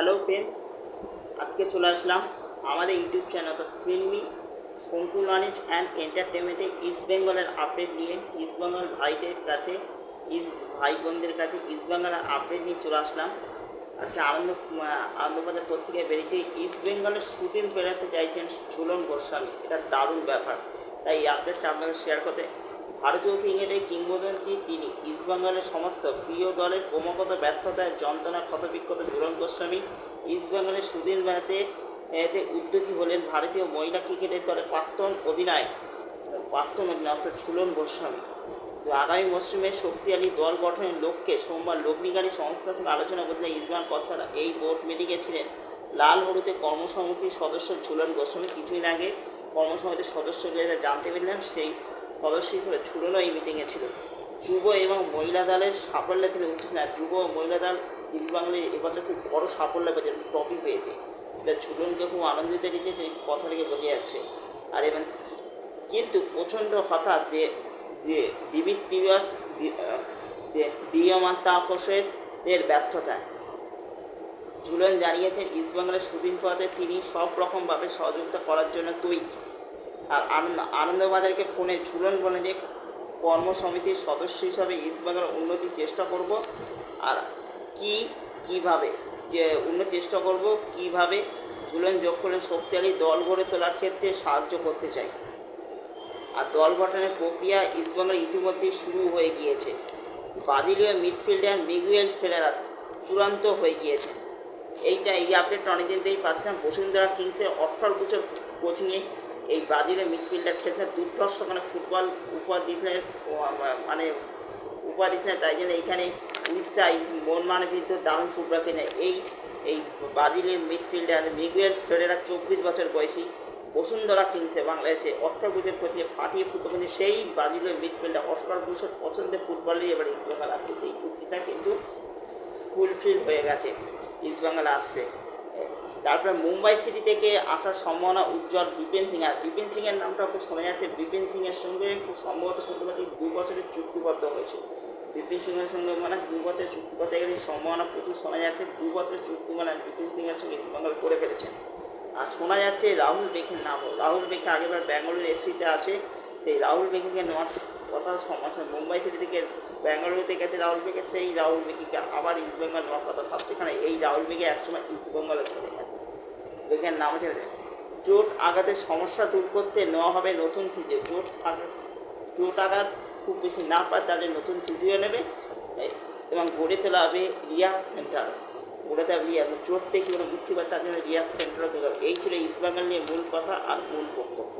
Hello friend আজকে চলে আসলাম আমাদের ইউটিউব চ্যানেল অর্থাৎ ফিল্মি শঙ্কু নলেজ অ্যান্ড এন্টারটেনমেন্টে ইস্ট বেঙ্গলের আপডেট নিয়ে ইস্ট বেঙ্গল ভাইদের কাছে ইস্ট ভাই বোনদের কাছে ইস্ট বেঙ্গলের আপডেট নিয়ে চলে আসলাম। আজকে আনন্দ আনন্দবাজার পত্রিকায় বেরিয়েছে। ইস্ট বেঙ্গলের সুদিন বেড়াতে চাইছেন ঝুলন গোস্বামী। এটা দারুণ ব্যাপার। তাই এই আপডেটটা আপনাদের শেয়ার করতে ভারতীয় ক্রিকেটের কিংবদন্তি তিনি ইস্টবেঙ্গলের সমর্থক, প্রিয় দলের ক্রমাগত ব্যর্থতায় যন্ত্রণা ক্ষতবিক্ষত ঝুলন গোস্বামী ইস্টবেঙ্গলের সুদিন বেড়াতে এতে উদ্যোগী হলেন ভারতীয় মহিলা ক্রিকেটের দলের প্রাক্তন অধিনায়ক প্রাক্তন অধিনায়ক অর্থাৎ ঝুলন গোস্বামী। আগামী মরশুমে শক্তিশালী দল গঠনের লক্ষ্যে সোমবার লগ্নিকারী সংস্থার সঙ্গে আলোচনা করতে ইসবান কর্তারা এই বোর্ড মিটিংয়ে ছিলেন। লাল হলুদে কর্মসমিতির সদস্য ঝুলন গোস্বামী কিছুদিন আগে কর্মসমিতির সদস্য জানতে পারলাম সেই সদস্য হিসেবে ঝুলনও এই মিটিংয়ে ছিল। যুব এবং মহিলা দলের সাফল্য তিনি উঠেছেন আর যুব ও মহিলা দল ইস্ট বাংলায় এবছর খুব বড় সাফল্য পেয়েছে ট্রফি পেয়েছে। এটা ঝুলনকে খুব আনন্দিত রেখেছে এই কথা থেকে বোঝা যাচ্ছে। আর এবং কিন্তু প্রচণ্ড হঠাৎ যে যে ডিমিত্রিয়াস দিয়মান্তাকোষের এর ব্যর্থতা। ঝুলন জানিয়েছেন ইস্টবেঙ্গলের সুদিন পথে তিনি সব রকমভাবে সহযোগিতা করার জন্য তৈরি। আর আনন্দ, আনন্দবাজারকে ফোনে ঝুলন বলে যে কর্মসমিতির সদস্য হিসাবে ইস্টবেঙ্গলের উন্নতির চেষ্টা করব আর কি, কীভাবে, যে উন্নতি চেষ্টা করব, কীভাবে ঝুলন যোগ করলেন শক্তিশালী দল গড়ে তোলার ক্ষেত্রে সাহায্য করতে চাই। আর দল গঠনের প্রক্রিয়া ইস্টবেঙ্গল ইতিমধ্যেই শুরু হয়ে গিয়েছে। বাদিলীয় মিডফিল্ডার মিগুয়েল ফেরারা চূড়ান্ত হয়ে গিয়েছে। এইটা এই আপডেটটা অনেকদিন থেকেই পাচ্ছিলাম। বসুন্ধরা কিংসের বুচের কোচিংয়ে এই ব্রাজিলের মিডফিল্ডার খেলতে দুর্ধর্ষ মানে ফুটবল উপহার দিচ্ছিলেন ও মানে উপহার দিচ্ছিলেন তাই জন্য এইখানে উড়িষ্যা মন মানে বিরুদ্ধে দারুণ ফুটবল খেলে। এই এই ব্রাজিলের মিডফিল্ডার মিগুয়েল ফেরেরা চব্বিশ বছর বয়সী বসুন্ধরা কিংসে বাংলাদেশে অস্কার বুঝের কোচিংয়ে ফাটিয়ে ফুটবল কিন্তু সেই ব্রাজিলের মিডফিল্ডার অস্কার বুঝের পছন্দের ফুটবলই এবার ইস্টবেঙ্গল আসছে। সেই চুক্তিটা কিন্তু ফুলফিল হয়ে গেছে, ইস্টবেঙ্গল আসছে। তারপরে মুম্বাই সিটি থেকে আসার সম্ভাবনা উজ্জ্বল বিপিন সিং। আর বিপিন সিংয়ের নামটা খুব শোনা যাচ্ছে। বিপিন সিংয়ের সঙ্গে খুব সম্ভবত শুনতে পাচ্ছি দু বছরের চুক্তিবদ্ধ হয়েছে। বিপিন সিংয়ের সঙ্গে মানে দু বছরের চুক্তিবদ্ধ গেলে সম্ভাবনা প্রচুর শোনা যাচ্ছে। দু বছরের চুক্তি মানে বিপিন সিংয়ের সঙ্গে ইস্টবেঙ্গল করে ফেলেছেন। আর শোনা যাচ্ছে রাহুল বেখের নাম রাহুল বেখে আগেবার ব্যাঙ্গালোর এফসিতে আছে। সেই রাহুল বেখিকে নেওয়ার কথা সমস্যা মুম্বাই সিটি থেকে ব্যাঙ্গালুরুতে গেছে রাহুল বেগে সেই রাহুল বেগিকে আবার ইস্টবেঙ্গল নেওয়ার কথা ভাবছে। কারণ এই রাহুল বেগে একসময় ইস্টবেঙ্গলে খেলে গেছে। বেগের নাম হচ্ছে চোট আঘাতের সমস্যা দূর করতে নেওয়া হবে নতুন ফিজিও। চোট আঘাত চোট আঘাত খুব বেশি না পায় তাদের নতুন ফিজিও নেবে। এবং গড়ে তোলা হবে রিয়াফ সেন্টার। গড়ে তোলা রিয়াফ চোট থেকে কোনো মুক্তি পায়, তার জন্য রিয়াফ সেন্টারও তৈরি হবে। এই ছিল ইস্টবেঙ্গল নিয়ে মূল কথা আর মূল বক্তব্য।